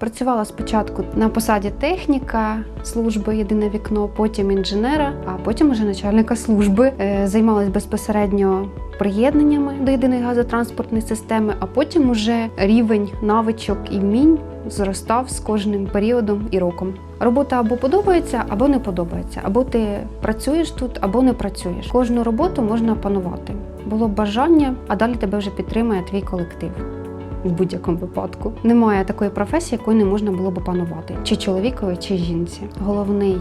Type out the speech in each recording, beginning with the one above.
Працювала спочатку на посаді техніка служби Єдине вікно, потім інженера, а потім уже начальника служби. Е, Займалась безпосередньо приєднаннями до єдиної газотранспортної системи, а потім уже рівень навичок і вмінь зростав з кожним періодом і роком. Робота або подобається, або не подобається, або ти працюєш тут, або не працюєш. Кожну роботу можна опанувати. Було б бажання, а далі тебе вже підтримує твій колектив. В будь-якому випадку немає такої професії, якої не можна було б опанувати, чи чоловікові, чи жінці. Головний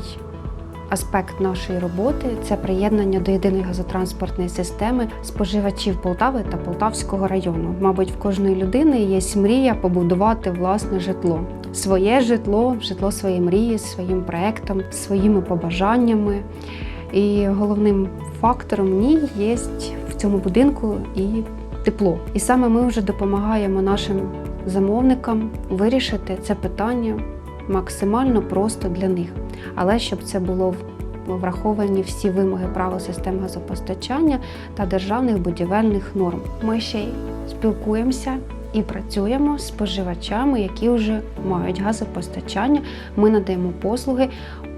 аспект нашої роботи це приєднання до єдиної газотранспортної системи споживачів Полтави та Полтавського району. Мабуть, в кожної людини є мрія побудувати власне житло. Своє житло, житло своєї мрії, своїм проектом, своїми побажаннями. І головним фактором ній є в цьому будинку і тепло. І саме ми вже допомагаємо нашим замовникам вирішити це питання максимально просто для них. Але щоб це було враховані всі вимоги правил систем газопостачання та державних будівельних норм. Ми ще й спілкуємося і працюємо з споживачами, які вже мають газопостачання. Ми надаємо послуги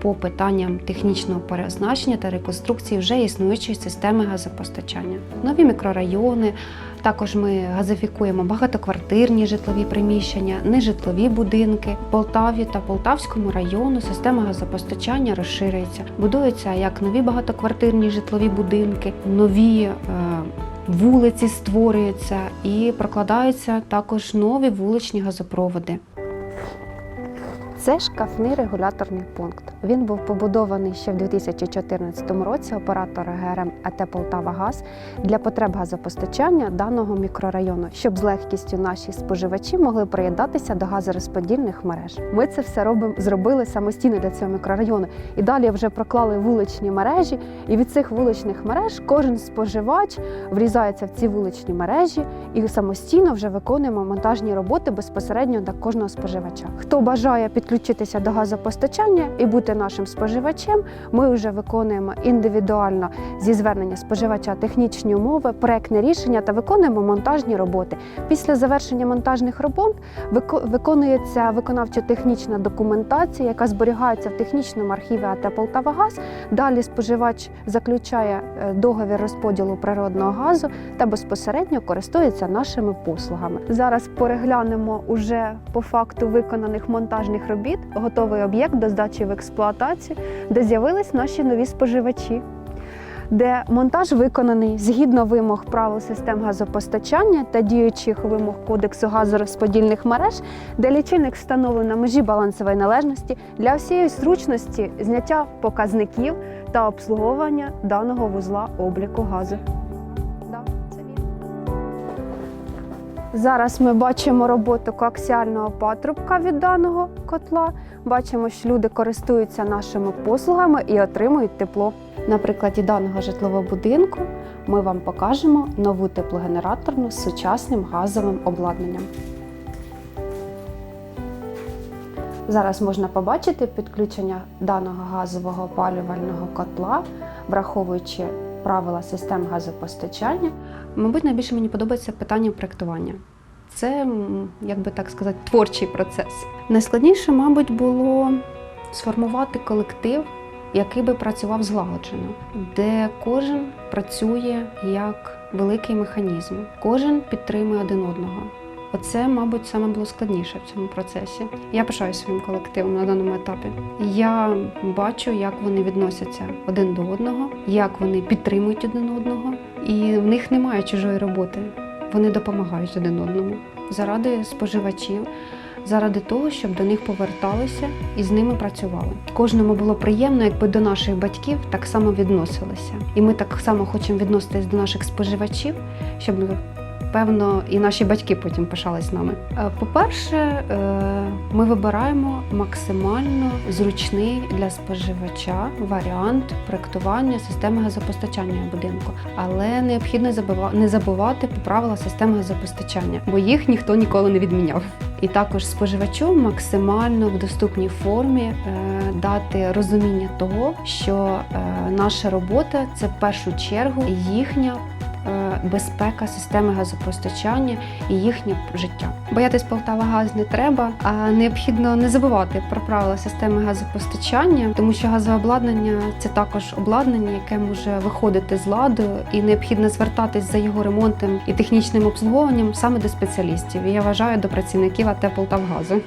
по питанням технічного переоснащення та реконструкції вже існуючої системи газопостачання. Нові мікрорайони. Також ми газифікуємо багатоквартирні житлові приміщення, нежитлові будинки. В Полтаві та Полтавському району система газопостачання розширюється. Будуються як нові багатоквартирні житлові будинки, нові е, вулиці створюються і прокладаються також нові вуличні газопроводи. Це шкафний регуляторний пункт. Він був побудований ще в 2014 році оператором ГРМ АТ Полтава Газ для потреб газопостачання даного мікрорайону, щоб з легкістю наші споживачі могли приєднатися до газорозподільних мереж. Ми це все робимо, зробили самостійно для цього мікрорайону. І далі вже проклали вуличні мережі. І від цих вуличних мереж кожен споживач врізається в ці вуличні мережі і самостійно вже виконуємо монтажні роботи безпосередньо для кожного споживача. Хто бажає підключитися до газопостачання і бути нашим споживачем, ми вже виконуємо індивідуально зі звернення споживача технічні умови, проектне рішення та виконуємо монтажні роботи. Після завершення монтажних робот виконується виконавчо-технічна документація, яка зберігається в технічному архіві АТ «Полтавагаз». Далі споживач заключає е, договір розподілу природного газу та безпосередньо користується нашими послугами. Зараз переглянемо уже по факту виконаних монтажних робіт готовий об'єкт до здачі в експлуатацію, де з'явились наші нові споживачі. Де монтаж виконаний згідно вимог правил систем газопостачання та діючих вимог кодексу газорозподільних мереж, де лічильник встановлено на межі балансової належності для всієї зручності зняття показників та обслуговування даного вузла обліку газу. Зараз ми бачимо роботу коаксіального патрубка від даного котла. Бачимо, що люди користуються нашими послугами і отримують тепло. На прикладі даного житлового будинку ми вам покажемо нову теплогенераторну з сучасним газовим обладнанням. Зараз можна побачити підключення даного газового опалювального котла, враховуючи правила систем газопостачання. Мабуть, найбільше мені подобається питання проектування. Це, як би так сказати, творчий процес. Найскладніше, мабуть, було сформувати колектив, який би працював злагоджено, де кожен працює як великий механізм, кожен підтримує один одного. Оце, мабуть, саме було складніше в цьому процесі. Я пишаю своїм колективом на даному етапі. Я бачу, як вони відносяться один до одного, як вони підтримують один одного, і в них немає чужої роботи. Вони допомагають один одному заради споживачів, заради того, щоб до них поверталися і з ними працювали. Кожному було приємно, якби до наших батьків так само відносилися. І ми так само хочемо відноситись до наших споживачів, щоб певно і наші батьки потім пишались нами. Е, По-перше, е, ми вибираємо максимально зручний для споживача варіант проектування системи газопостачання будинку, але необхідно не забувати про правила системи газопостачання, бо їх ніхто ніколи не відміняв. І також споживачу максимально в доступній формі е, дати розуміння того, що наша робота це в першу чергу їхня безпека системи газопостачання і їхнє життя. Боятись Полтавагаз не треба, а необхідно не забувати про правила системи газопостачання, тому що газообладнання це також обладнання, яке може виходити з ладу, і необхідно звертатись за його ремонтом і технічним обслуговуванням саме до спеціалістів. Я вважаю до працівників АТ Полтавгазу.